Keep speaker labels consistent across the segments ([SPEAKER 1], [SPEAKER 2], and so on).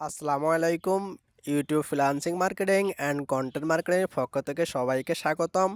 [SPEAKER 1] আসসালামু আলাইকুম। YouTube freelancing marketing and content মার্কেটিংয়ের পক্ষ থেকে সবাইকে স্বাগতম।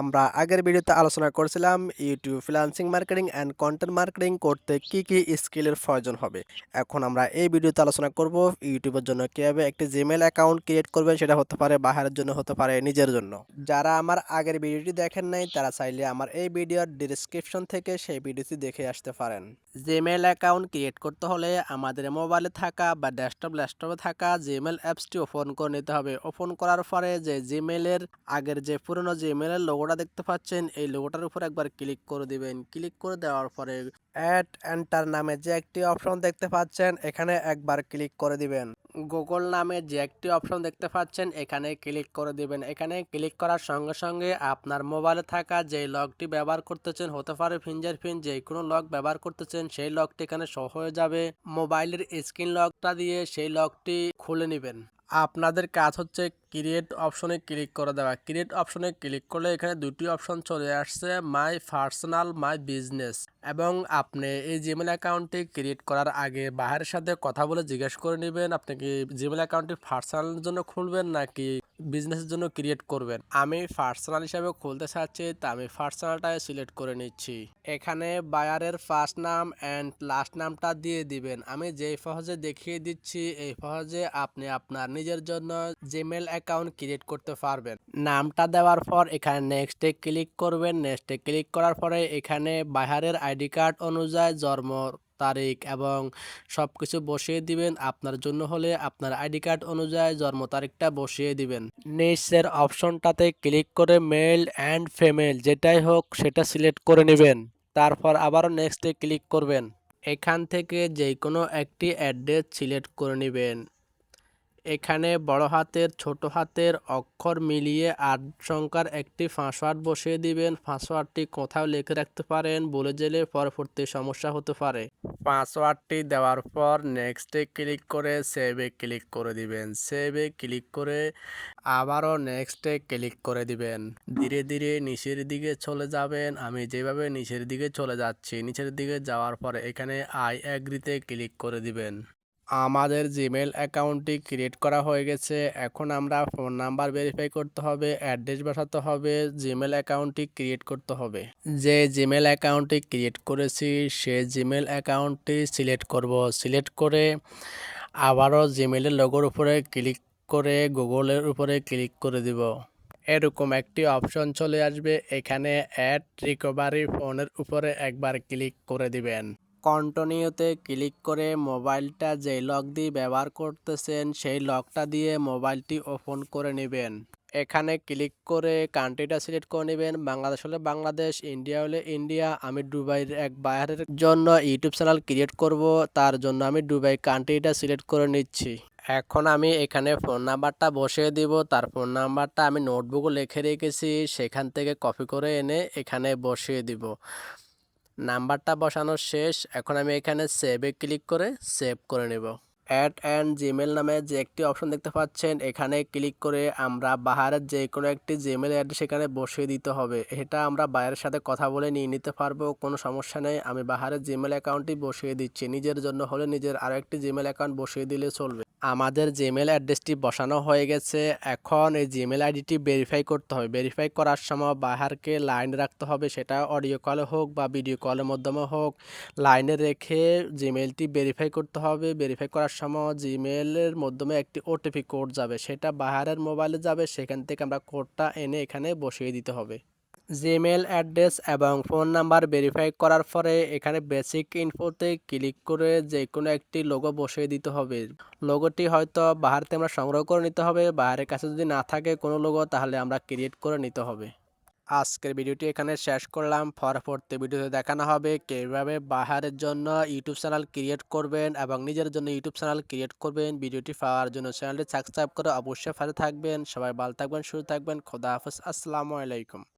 [SPEAKER 1] আমরা আগের ভিডিওতে আলোচনা করেছিলাম YouTube freelancing marketing and content marketing করতে কি কি স্কিলের প্রয়োজন হবে। এখন আমরা এই ভিডিওতে আলোচনা করব ইউটিউবের জন্য কীভাবে একটি জিমেল অ্যাকাউন্ট ক্রিয়েট করবেন সেটা হতে পারে বাহারের জন্য, হতে পারে নিজের জন্য। যারা আমার আগের ভিডিওটি দেখেন নাই, তারা চাইলে আমার এই ভিডিওর ডিসক্রিপশন থেকে সেই ভিডিওটি দেখে আসতে পারেন। জিমেল অ্যাকাউন্ট ক্রিয়েট করতে হলে আমাদের মোবাইলে থাকা বা ডেস্কটপ ল্যাপটপে থাকা জিমেল অ্যাপসটি ওপেন করে নিতে হবে। ওপেন করার পরে যে জিমেলের আগের যে পুরনো জিমেলের লোগোটা দেখতে পাচ্ছেন, এই লোগোটার উপর একবার ক্লিক করে দিবেন। ক্লিক করে দেওয়ার পরে অ্যাড এন্টার নামে যে একটি অপশন দেখতে পাচ্ছেন, এখানে একবার ক্লিক করে দিবেন। গুগল নামে যে একটি অপশন দেখতে পাচ্ছেন, এখানে ক্লিক করে দিবেন। এখানে ক্লিক করার সঙ্গে সঙ্গে আপনার মোবাইলে থাকা যে লগটি ব্যবহার করতেছেন, হতে পারে ফিঙ্গার প্রিন্ট যে কোনো লক ব্যবহার করতেছেন, সেই লকটি এখানে সহ হয়ে যাবে। মোবাইলের স্ক্রিন লকটা দিয়ে সেই লকটি খুলে নেবেন। আপনাদের কাজ হচ্ছে ক্রিয়েট অপশনে ক্লিক করে দেওয়া। ক্রিয়েট অপশনে ক্লিক করলে এখানে দুটি অপশন চলে আসছে মাই পার্সোনাল মাই বিজনেস এবং আপনি এই জিমেল অ্যাকাউন্টটি ক্রিয়েট করার আগে বাহারের সাথে কথা বলে জিজ্ঞেস করে নেবেন, আপনি কি জিমেল অ্যাকাউন্টটি পার্সোনালের জন্য খুলবেন নাকি বিজনেসের জন্য ক্রিয়েট করবেন। আমি পার্সোনাল হিসাবে খুলতে চাচ্ছি, তা আমি পার্সোনালটাই সিলেক্ট করে নিচ্ছি। এখানে বায়ারের ফার্স্ট নাম অ্যান্ড লাস্ট নামটা দিয়ে দিবেন। আমি যেই সহজে দেখিয়ে দিচ্ছি, এই সহজে আপনি আপনার নিজের জন্য জিমেল অ্যাকাউন্ট ক্রিয়েট করতে পারবেন। নামটা দেওয়ার পর এখানে নেক্সটে ক্লিক করবেন। নেক্সটে ক্লিক করার পরে এখানে বাহারের আইডি কার্ড অনুযায়ী জন্ম তারিখ এবং সব কিছু বসিয়ে দিবেন। আপনার জন্য হলে আপনার আইডি কার্ড অনুযায়ী জন্ম তারিখটা বসিয়ে দিবেন। নিচের অপশনটাতে ক্লিক করে মেল অ্যান্ড ফিমেল যেটাই হোক সেটা সিলেক্ট করে নেবেন। তারপর আবারও নেক্সটে ক্লিক করবেন। এখান থেকে যে কোনো একটি অ্যাড্রেস সিলেক্ট করে নেবেন। এখানে বড় হাতের, ছোট হাতের অক্ষর মিলিয়ে আট সংখ্যার একটি পাসওয়ার্ড বসিয়ে দিবেন। পাসওয়ার্ডটি কোথাও লিখে রাখতে পারেন বলে গেলে পরবর্তী সমস্যা হতে পারে। পাসওয়ার্ডটি দেওয়ার পর নেক্সটে ক্লিক করে সেভে ক্লিক করে দিবেন। সেভে ক্লিক করে আবারও নেক্সটে ক্লিক করে দিবেন। ধীরে ধীরে নিচের দিকে চলে যাবেন। আমি যেভাবে নিচের দিকে চলে যাচ্ছি, নিচের দিকে যাওয়ার পরে এখানে আই অ্যাগ্রিতে ক্লিক করে দিবেন। আমাদের জিমেল অ্যাকাউন্টটি ক্রিয়েট করা হয়ে গেছে। এখন আমরা ফোন নাম্বার ভেরিফাই করতে হবে অ্যাড্রেস বসাতে হবে জিমেল অ্যাকাউন্টটি ক্রিয়েট করতে হবে। যে জিমেল অ্যাকাউন্টটি ক্রিয়েট করেছি, সে জিমেল অ্যাকাউন্টটি সিলেক্ট করব। সিলেক্ট করে আবারও জিমেলের লোগোর উপরে ক্লিক করে গুগলের উপরে ক্লিক করে দিব। এরকম একটি অপশন চলে আসবে। এখানে অ্যাড রিকভারি ফোনের উপরে একবার ক্লিক করে দিবেন। কন্টিনিউতে ক্লিক করে মোবাইলটা যেই লক দিয়ে ব্যবহার করতেছেন, সেই লকটা দিয়ে মোবাইলটি ওপেন করে নেবেন। এখানে ক্লিক করে কান্ট্রিটা সিলেক্ট করে নেবেন। বাংলাদেশ হলে বাংলাদেশ, ইন্ডিয়া হলে ইন্ডিয়া। আমি দুবাইয়ের এক বাইরের জন্য ইউটিউব চ্যানেল ক্রিয়েট করব, তার জন্য আমি দুবাই কান্ট্রিটা সিলেক্ট করে নিচ্ছি। এখন আমি এখানে ফোন নাম্বারটা বসিয়ে দিব। তার ফোন নাম্বারটা আমি নোটবুকে লিখে রেখেছি। সেখান থেকে কপি করে এনে এখানে বসিয়ে দিব। নাম্বারটা বসানো শেষ। এখন আমি এখানে সেভে ক্লিক করে সেভ করে নেব। অ্যাড অ্যান্ড জিমেল নামে যে একটি অপশন দেখতে পাচ্ছেন, এখানে ক্লিক করে আমরা বাহারের যে কোনো একটি জিমেল অ্যাড্রেস এখানে বসিয়ে দিতে হবে। এটা আমরা বাইরের সাথে কথা বলে নিয়ে নিতে পারব, কোনো সমস্যা নেই। আমি বাহারের জিমেল অ্যাকাউন্টটি বসিয়ে দিচ্ছি। নিজের জন্য হলে নিজের আরও একটি জিমেল অ্যাকাউন্ট বসিয়ে দিলে চলবে। আমাদের জিমেল অ্যাড্রেসটি বসানো হয়ে গেছে। এখন এই জিমেল আইডিটি ভেরিফাই করতে হবে। ভেরিফাই করার সময় বাহারকে লাইন রাখতে হবে। সেটা অডিও কলে হোক বা ভিডিও কলের মাধ্যমে হোক লাইনে রেখে জিমেলটি ভেরিফাই করতে হবে। ভেরিফাই করার সময় জিমেলের মাধ্যমে একটি ওটিপি কোড যাবে। সেটা বাহারের মোবাইলে যাবে। সেখান থেকে আমরা কোডটা এনে এখানে বসিয়ে দিতে হবে। জিমেল অ্যাড্রেস এবং ফোন নাম্বার ভেরিফাই করার পরে এখানে বেসিক ইনফোতে ক্লিক করে যে কোনো একটি লোগো বসিয়ে দিতে হবে। লোগোটি হয়তো বাহারতে আমরা সংগ্রহ করে নিতে হবে, বাহারের কাছে যদি না থাকে কোনো লোগো তাহলে আমরা ক্রিয়েট করে নিতে হবে। আজকের ভিডিওটি এখানে শেষ করলাম। পরবর্তী ভিডিওতে দেখানো হবে কীভাবে বাহারের জন্য ইউটিউব চ্যানেল ক্রিয়েট করবেন এবং নিজের জন্য ইউটিউব চ্যানেল ক্রিয়েট করবেন। ভিডিওটি পাওয়ার জন্য চ্যানেলটি সাবস্ক্রাইব করে অবশ্যই ফাঁসে থাকবেন। সবাই ভালো থাকবেন, সুস্থ থাকবেন। খোদা হাফেজ। আসসালামু আলাইকুম।